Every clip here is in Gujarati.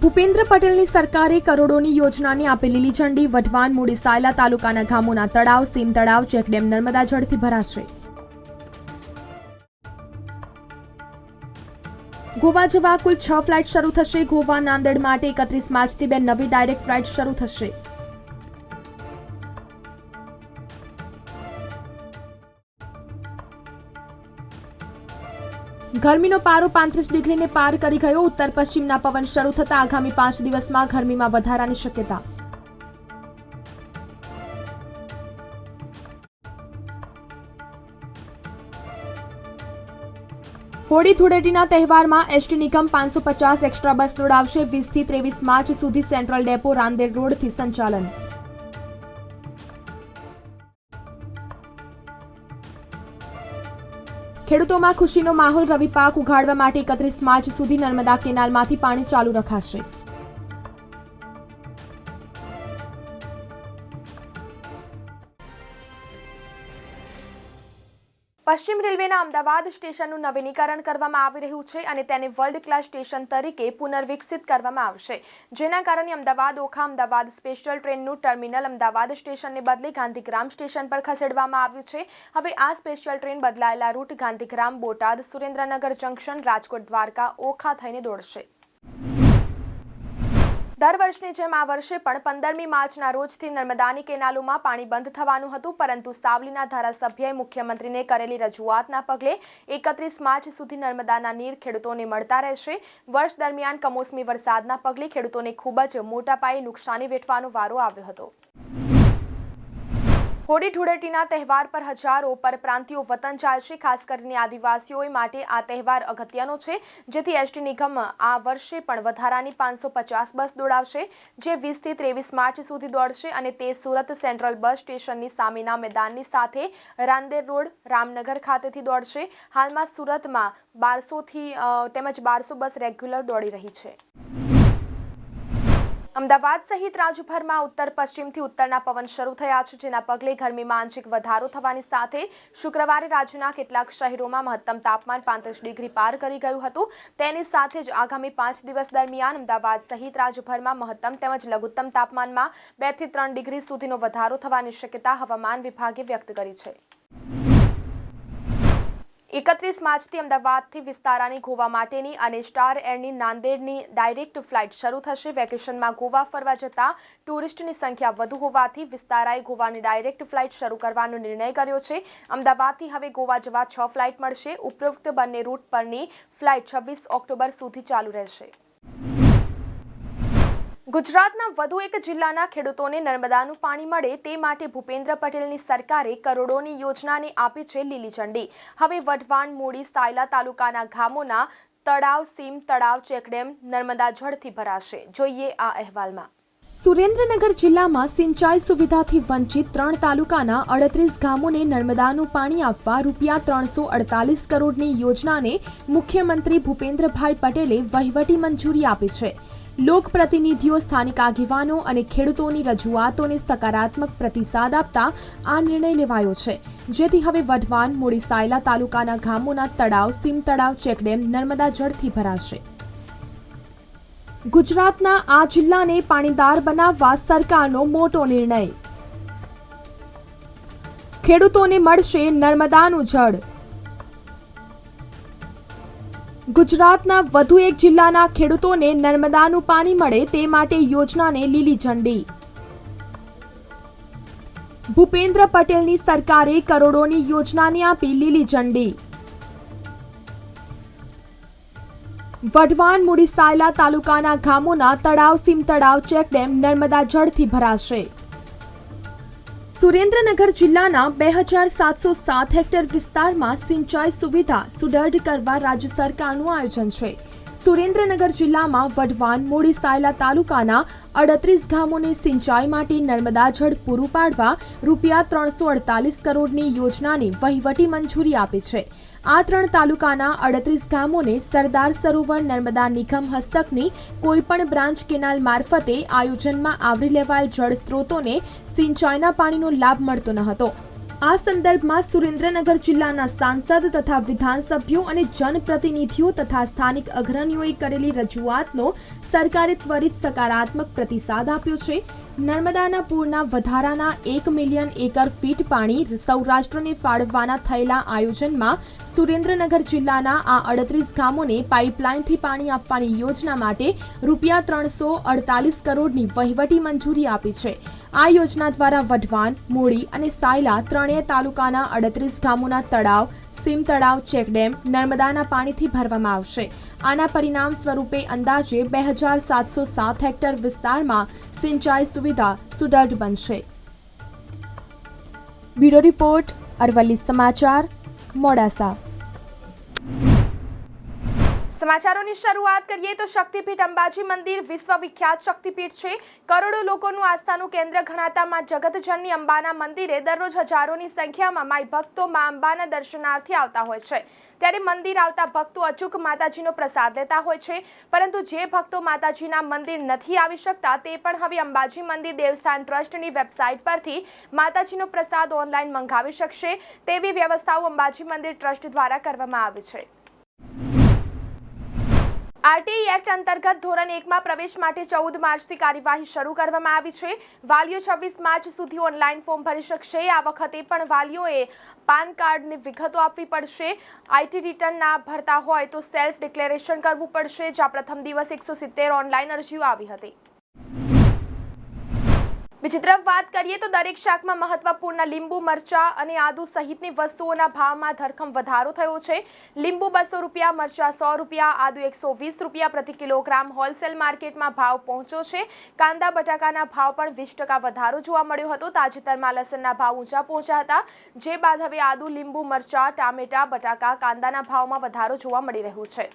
ભૂપેન્દ્ર પટેલની સરકારે કરોડોની યોજનાની આપી લીલી ઝંડી વઢવાણ મૂડી સાયલા તાલુકાના ગામોના તળાવ, સીમ તળાવ ચેકડેમ નર્મદા જળથી ભરાશે. ગોવા જવા કુલ છ ફ્લાઇટ શરૂ થશે. ગોવા, નાંદેડ માટે એકત્રીસ માર્ચથી બે નવી ડાયરેક્ટ ફ્લાઇટ શરૂ થશે. ગરમીનો પારો પાંત્રીસ ડિગ્રીને પાર કરી ગયો. ઉત્તર પશ્ચિમના પવન શરૂ થતા આગામી પાંચ દિવસમાં ગરમીમાં વધારાની શક્યતા. હોળી ધૂળેટીના તહેવારમાં એસટી નિગમ પાંચસો પચાસ એક્સ્ટ્રા બસ દોડાવશે વીસથી ત્રેવીસ માર્ચ સુધી સેન્ટ્રલ ડેપો રાંદેર રોડથી સંચાલન. ખેડૂતોમાં ખુશીનો માહોલ રવિ પાક ઉગાડવા માટે એકત્રીસ માર્ચ સુધી નર્મદા કેનાલમાંથી પાણી ચાલુ રખાશે. પશ્ચિમ રેલવેના અમદાવાદ સ્ટેશનનું નવીનીકરણ કરવામાં આવી રહ્યું છે અને તેને વર્લ્ડ ક્લાસ સ્ટેશન તરીકે પુનર્વિકસિત કરવામાં આવશે. જેના કારણે અમદાવાદ ઓખા, અમદાવાદ સ્પેશિયલ ટ્રેનનું ટર્મિનલ અમદાવાદ સ્ટેશનને બદલે ગાંધીગ્રામ સ્ટેશન પર ખસેડવામાં આવ્યું છે. હવે આ સ્પેશિયલ ટ્રેન બદલાયેલા રૂટ ગાંધીગ્રામ, બોટાદ, સુરેન્દ્રનગર જંકશન રાજકોટ, દ્વારકા ઓખા થઈને દોડશે. દર વર્ષની જેમ આ વર્ષે પણ પંદરમી માર્ચના રોજથી નર્મદાની કેનાલોમાં પાણી બંધ થવાનું હતું, પરંતુ સાવલીના ધારાસભ્યએ મુખ્યમંત્રીને કરેલી રજૂઆતના પગલે એકત્રીસ માર્ચ સુધી નર્મદાના નીર ખેડૂતોને મળતા રહેશે. વર્ષ દરમિયાન કમોસમી વરસાદના પગલે ખેડૂતોને ખૂબ જ મોટા પાયે નુકસાની વેઠવાનો વારો આવ્યો હતો. હોળી ધૂળેટીના તહેવાર પર હજારો પરપ્રાંતિયો વતન છે. ખાસ કરીને આદિવાસીઓ માટે આ તહેવાર અગત્યનો છે. જેથી એસટી નિગમ આ વર્ષે પણ વધારાની પાંચસો પચાસ બસ દોડાવશે, જે વીસથી ત્રેવીસ માર્ચ સુધી દોડશે અને તે સુરત સેન્ટ્રલ બસ સ્ટેશનની સામેના મેદાનની સાથે રાંદેર રોડ, રામનગર ખાતેથી દોડશે. હાલમાં સુરતમાં બારસોથી તેમજ બારસો બસ રેગ્યુલર દોડી રહી છે. અમદાવાદ સહિત રાજ્યભરમાં ઉત્તર પશ્ચિમથી ઉત્તરના પવન શરૂ થયા છે, જેના પગલે ગરમીમાં આંશિક વધારો થવાની સાથે શુક્રવારે રાજ્યના કેટલાક શહેરોમાં મહત્તમ તાપમાન પાંત્રીસ ડિગ્રી પાર કરી ગયું હતું. તેની સાથે જ આગામી પાંચ દિવસ દરમિયાન અમદાવાદ સહિત રાજ્યભરમાં મહત્તમ તેમજ લઘુત્તમ તાપમાનમાં બેથી ત્રણ ડિગ્રી સુધીનો વધારો થવાની શક્યતા હવામાન વિભાગે વ્યક્ત કરી છે. એકત્રીસ માર્ચથી અમદાવાદથી વિસ્તારાની ગોવા માટેની અને સ્ટાર એરની નાંદેડની ડાયરેક્ટ ફ્લાઇટ શરૂ થશે. વેકેશનમાં ગોવા ફરવા જતા ટુરિસ્ટની સંખ્યા વધુ હોવાથી વિસ્તારાએ ગોવાની ડાયરેક્ટ ફ્લાઇટ શરૂ કરવાનો નિર્ણય કર્યો છે. અમદાવાદથી હવે ગોવા જવા છ ફ્લાઇટ મળશે. ઉપરોક્ત બંને રૂટ પરની ફ્લાઇટ છવ્વીસ ઓક્ટોબર સુધી ચાલુ રહેશે. ગુજરાતના વધુ એક જિલ્લાના ખેડૂતોને નર્મદાનું પાણી મળે તે માટે ભૂપેન્દ્ર પટેલની સરકારે કરોડોની યોજનાને આપી છે લીલી ઝંડી. હવે વઢવાણ, મૂડી, સાયલા તાલુકાના ગામોના તળાવ સીમ, તળાવ ચેકડેમ નર્મદા જળથી ભરાશે. જોઈએ આ અહેવાલમાં. સુરેન્દ્રનગર જિલ્લામાં સિંચાઈ સુવિધાથી વંચિત ત્રણ તાલુકાના અડત્રીસ ગામોને નર્મદાનું પાણી આપવા રૂપિયા ત્રણસો અડતાલીસ કરોડની યોજનાને મુખ્યમંત્રી ભૂપેન્દ્રભાઈ પટેલે વહીવટી મંજૂરી આપી છે. લોકપ્રતિનિધિઓ, સ્થાનિક આગેવાનો અને ખેડૂતોની રજૂઆતોને સકારાત્મક પ્રતિસાદ આપતા આ નિર્ણય લેવાયો છે. જેથી હવે વઢવાન મોડી સાયલા તાલુકાના ગામોના તળાવ સીમ તળાવ ચેકડેમ, નર્મદા જળથી ભરાશે. ગુજરાતના આ જિલ્લાને પાણીદાર બનાવવા સરકારનો મોટો નિર્ણય. ખેડૂતોને મળશે નર્મદાનું જળ. ગુજરાતના વધુ એક જિલ્લાના ખેડૂતોને નર્મદાનું પાણી મળે તે માટે યોજનાને લીલી ઝંડી. ભૂપેન્દ્ર પટેલની સરકારે કરોડોની યોજનાને આપી લીલી ઝંડી. વઢવાણ મૂડી સાયલા તાલુકાના ગામોના તળાવ સીમ તળાવ ચેકડેમ નર્મદા જળથી ભરાશે. સુરેન્દ્રનગર જિલ્લાના બે હજાર સાતસો સાત હેક્ટર વિસ્તારમાં સિંચાઈ સુવિધા સુદૃઢ કરવા રાજ્ય સરકારનું આયોજન છે. સુરેન્દ્રનગર જિલ્લામાં વઢવાણ મૂડી સાયલા તાલુકાના અડત્રીસ ગામોને સિંચાઈ માટે નર્મદા જળ પૂરું પાડવા રૂપિયા ત્રણસો અડતાલીસ કરોડની યોજનાની વહીવટી મંજૂરી આપી છે. આ ત્રણ તાલુકાના અડત્રીસ ગામોને સરદાર સરોવર નર્મદા નિગમ હસ્તકની કોઈપણ બ્રાન્ચ કેનાલ મારફતે આયોજનમાં આવરી લેવાયેલ જળ સ્ત્રોતોને સિંચાઈના પાણીનો લાભ મળતો ન હતો. આ સંદર્ભમાં સુરેન્દ્રનગર જિલ્લાના સાંસદ તથા વિધાનસભ્યો અને જનપ્રતિનિધિઓ તથા સ્થાનિક અગ્રણીઓએ કરેલી રજૂઆતનો સરકારે ત્વરિત સકારાત્મક પ્રતિસાદ આપ્યો છે. નર્મદાના પૂરના વધારાના એક મિલિયન એકર ફીટ પાણી સૌરાષ્ટ્રને ફાળવવાના થયેલા આયોજનમાં સુરેન્દ્રનગર જિલ્લાના આ અડત્રીસ ગામોને પાઇપલાઇનથી પાણી આપવાની યોજના માટે રૂપિયા ત્રણસો અડતાલીસ કરોડની વહીવટી મંજૂરી આપી છે. આ યોજના દ્વારા વઢવાણ, મૂળી અને સાયલા ત્રણેય તાલુકાના અડત્રીસ ગામોના તળાવ, સીમ તળાવ, ચેકડેમ, નર્મદાના પાણીથી ભરવામાં આવશે. આના પરિણામ સ્વરૂપે અંદાજે બે હજાર સાતસો સાત હેક્ટર વિસ્તારમાં સિંચાઈ સુવિધા સુદૃઢ બનશે. બ્યુરો રિપોર્ટ અરવલ્લી સમાચાર મોડાસા. સમાચારોની શરૂઆત કરીએ તો શક્તિપીઠ અંબાજી મંદિર વિશ્વવિખ્યાત શક્તિપીઠ છે. કરોડો લોકોનું આસ્થાનું કેન્દ્ર ગણાતા માં જગતજનની અંબાના મંદિરે દરરોજ હજારોની સંખ્યામાં માય ભક્તો માં અંબાના દર્શનાર્થે આવતા હોય છે. ત્યારે મંદિર આવતા ભક્તો અચૂક માતાજીનો પ્રસાદ લેતા હોય છે. પરંતુ જે ભક્તો માતાજીના મંદિર નથી આવી શકતા તે પણ હવે અંબાજી મંદિર દેવસ્થાન ટ્રસ્ટની વેબસાઇટ પરથી માતાજીનો પ્રસાદ ઓનલાઈન મંગાવી શકશે. તેવી વ્યવસ્થાઓ અંબાજી મંદિર ટ્રસ્ટ દ્વારા કરવામાં આવી છે. આરટીઈ એક્ટ અંતર્ગત ધોરણ એકમાં પ્રવેશ માટે ચૌદ માર્ચથી કાર્યવાહી શરૂ કરવામાં આવી છે. વાલીઓ છવ્વીસ માર્ચ સુધી ઓનલાઈન ફોર્મ ભરી શકશે. આ વખતે પણ વાલીઓએ પાન કાર્ડની વિગતો આપવી પડશે. આઈટી રિટર્ન ના ભરતા હોય તો સેલ્ફ ડિક્લેરેશન કરવું પડશે. જ્યાં પ્રથમ દિવસ એકસો સિત્તેર ઓનલાઈન અરજીઓ આવી હતી. બીજી તરફ વાત કરીએ તો દરેક શાકમાં મહત્વપૂર્ણ લીંબુ, મરચા અને આદુ સહિતની વસ્તુઓના ભાવમાં ધરખમ વધારો થયો છે. લીંબુ બસો રૂપિયા, મરચા સો રૂપિયા, આદુ એકસો વીસ રૂપિયા પ્રતિ કિલોગ્રામ હોલસેલ માર્કેટમાં ભાવ પહોંચ્યો છે. કાંદા, બટાકાના ભાવ પણ વીસ ટકા વધારો જોવા મળ્યો હતો. તાજેતરમાં લસણના ભાવ ઊંચા પહોંચ્યા હતા. જે બાદ હવે આદુ, લીંબુ, મરચા, ટામેટા, બટાકા કાંદાના ભાવમાં વધારો જોવા મળી રહ્યો છે.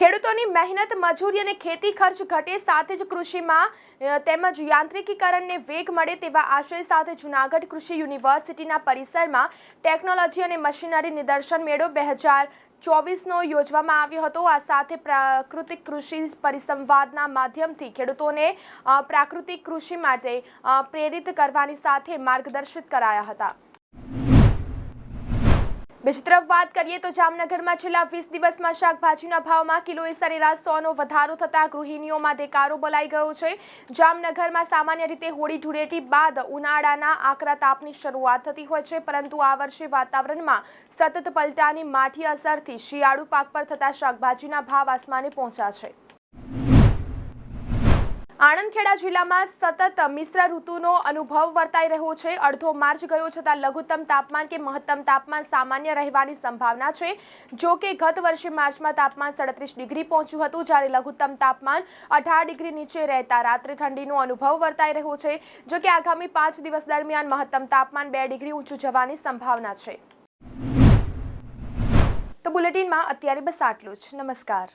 ખેડૂતોની મહેનત, મજૂરી અને ખેતી ખર્ચ ઘટે સાથે જ કૃષિમાં તેમજ યાંત્રિકીકરણને વેગ મળે તેવા આશય સાથે જુનાગઢ કૃષિ યુનિવર્સિટીના પરિસરમાં ટેકનોલોજી અને મશીનરી નિદર્શન મેળો બે હજાર ચોવીસનો યોજવામાં આવ્યો હતો. આ સાથે પ્રાકૃતિક કૃષિ પરિસંવાદના માધ્યમથી ખેડૂતોને પ્રાકૃતિક કૃષિ માટે પ્રેરિત કરવાની સાથે માર્ગદર્શિત કરાયા હતા. બીજી તરફ વાત કરીએ તો જામનગરમાં છેલ્લા વીસ દિવસમાં શાકભાજીના ભાવમાં કિલોએ સરેરાશ સોનો વધારો થતાં ગૃહિણીઓમાં દેકારો બોલાઈ ગયો છે. જામનગરમાં સામાન્ય રીતે હોળી ધૂળેટી બાદ ઉનાળાના આકરા તાપની શરૂઆત થતી હોય છે, પરંતુ આ વર્ષે વાતાવરણમાં સતત પલટાની માઠી અસરથી શિયાળુ પાક પર થતા શાકભાજીના ભાવ આસમાને પહોંચ્યા છે. આણંદ ખેડા જિલ્લામાં સતત મિશ્ર ઋતુનો અનુભવ વર્તાઈ રહ્યો છે. અડધો માર્ચ ગયો છતાં લઘુત્તમ તાપમાન કે મહત્તમ તાપમાન સામાન્ય રહેવાની સંભાવના છે. જો કે ગત વર્ષે માર્ચમાં તાપમાન સડત્રીસ ડિગ્રી પહોંચ્યું હતું, જ્યારે લઘુત્તમ તાપમાન અઢાર ડિગ્રી નીચે રહેતા રાત્રે ઠંડીનો અનુભવ વર્તાઈ રહ્યો છે. જો કે આગામી પાંચ દિવસ દરમિયાન મહત્તમ તાપમાન બે ડિગ્રી ઊંચું જવાની સંભાવના છે. તો બુલેટિનમાં અત્યારે બસ આટલું જ. નમસ્કાર.